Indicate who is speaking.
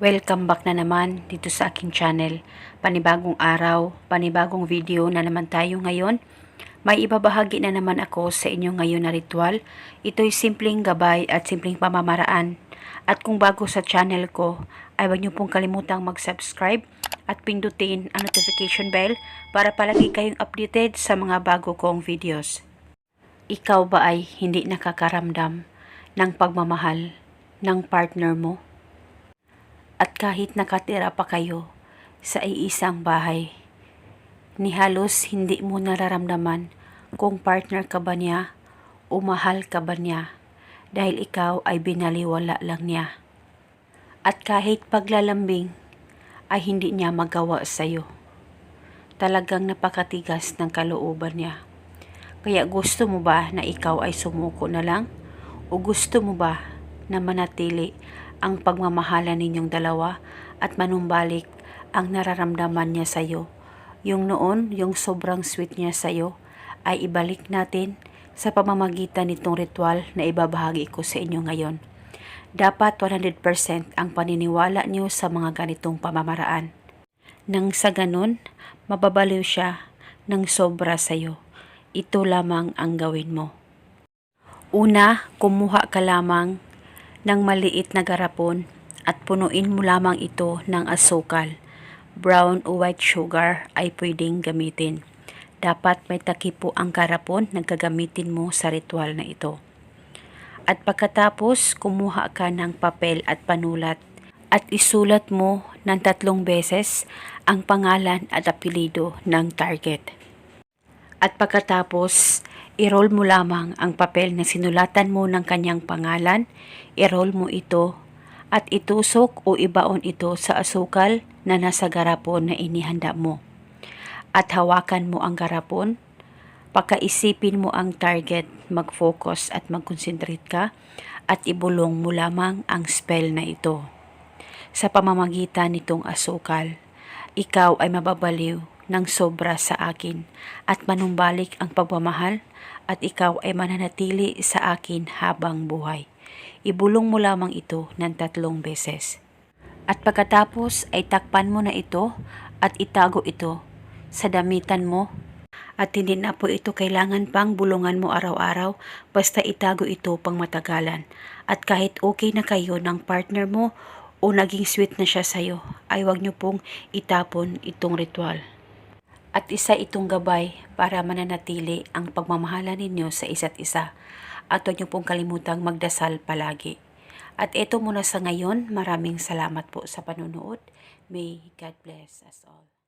Speaker 1: Welcome back na naman dito sa aking channel. Panibagong araw, panibagong video na naman tayo ngayon. May ibabahagi na naman ako sa inyo ngayon na ritual. Ito'y simpleng gabay at simpleng pamamaraan. At kung bago sa channel ko, ay huwag niyo pong kalimutang mag-subscribe at pindutin ang notification bell para palagi kayong updated sa mga bago kong videos. Ikaw ba ay hindi nakakaramdam ng pagmamahal ng partner mo? At kahit nakatira pa kayo sa iisang bahay, ni halos hindi mo nararamdaman kung partner ka ba niya o mahal ka ba niya dahil ikaw ay binaliwala lang niya. At kahit paglalambing ay hindi niya magawa sa iyo. Talagang napakatigas ng kalooban niya. Kaya gusto mo ba na ikaw ay sumuko na lang? O gusto mo ba na manatili ang pagmamahala ninyong dalawa at manumbalik ang nararamdaman niya sa iyo? Yung noon, yung sobrang sweet niya sa iyo, ay ibalik natin sa pamamagitan nitong ritual na ibabahagi ko sa inyo ngayon. Dapat 100% ang paniniwala niyo sa mga ganitong pamamaraan. Nang sa ganun, mababaliw siya ng sobra sa iyo. Ito lamang ang gawin mo. Una, kumuha ka lamang ng maliit na garapon at punuin mo lamang ito ng asukal. Brown o white sugar ay pwedeng gamitin. Dapat may takip po ang garapon na gagamitin mo sa ritual na ito. At pagkatapos, kumuha ka ng papel at panulat at isulat mo ng tatlong beses ang pangalan at apelido ng target. At pagkatapos, i-roll mo lamang ang papel na sinulatan mo ng kanyang pangalan, i-roll mo ito at itusok o ibaon ito sa asukal na nasa garapon na inihanda mo. At hawakan mo ang garapon, pakaisipin mo ang target, mag-focus at mag-concentrate ka at ibulong mo lamang ang spell na ito. Sa pamamagitan nitong asukal, ikaw ay mababaliw ng sobra sa akin at manumbalik ang pagmamahal at ikaw ay mananatili sa akin habang buhay. Ibulong mo lamang ito ng tatlong beses. At pagkatapos ay takpan mo na ito at itago ito sa damitan mo at hindi na po ito kailangan pang bulungan mo araw-araw basta itago ito pang matagalan. At kahit okay na kayo ng partner mo o naging sweet na siya sa'yo, ay wag niyo pong itapon itong ritual. At isa itong gabay para mananatili ang pagmamahala ninyo sa isa't isa. At huwag niyo pong kalimutang magdasal palagi. At ito muna sa ngayon, maraming salamat po sa panunood. May God bless us all.